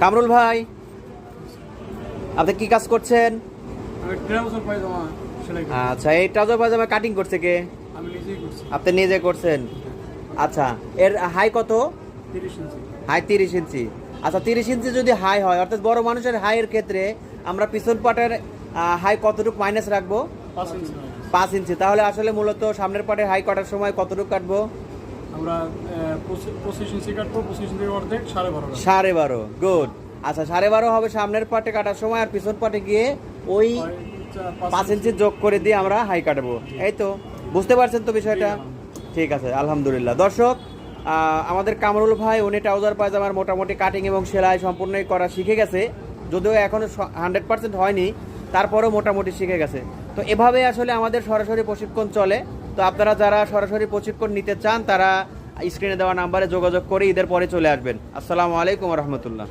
কামরুল ভাই আপনি কি কাজ করছেন? আচ্ছা এই ট্রাউজার পায়জামা কাটিং করছে কে? আপনি নিজে করছেন? আচ্ছা এর হাই কত? হাই তিরিশ ইঞ্চি। আচ্ছা তিরিশ ইঞ্চি যদি হাই হয় অর্থাৎ বড় মানুষের হাইয়ের ক্ষেত্রে আমরা পিছন পাটের হাই কতটুকু মাইনাস রাখব? পাঁচ ইঞ্চি। পাঁচ ইঞ্চি। তাহলে আসলে মূলত সামনের পাটের হাই কাটার সময় কতটুকু কাটবো? আমরা পঁচিশ ইঞ্চি কাটবো পঁচিশ ইঞ্চি অর্ধেক সাড়ে বারো। সাড়ে বারো গুড আচ্ছা সাড়ে বারো হবে সামনের পাটে কাটার সময় আর পিছন পাটে গিয়ে ওই পাঁচ ইঞ্চি। যোগ করে দিয়ে আমরা হাই কাটবো। এই তো বুঝতে পারছেন তো বিষয়টা? ঠিক আছে আলহামদুলিল্লাহ। দর্শক আমাদের কামরুল ভাই উনি ট্রাউজার পায়জামার মোটামুটি কাটিং এবং সেলাই সম্পূর্ণই করা শিখে গেছে। যদিও এখনও হান্ড্রেড পার্সেন্ট হয়নি তারপরেও মোটামুটি শিখে গেছে। তো এভাবে আসলে আমাদের সরাসরি প্রশিক্ষণ চলে। তো আপনারা যারা সরাসরি প্রশিক্ষণ নিতে চান, তারা স্ক্রিনে দেওয়া নাম্বারে যোগাযোগ করে ঈদের পরে চলে আসবেন। আসসালামু আলাইকুম রহমতুল্লাহ।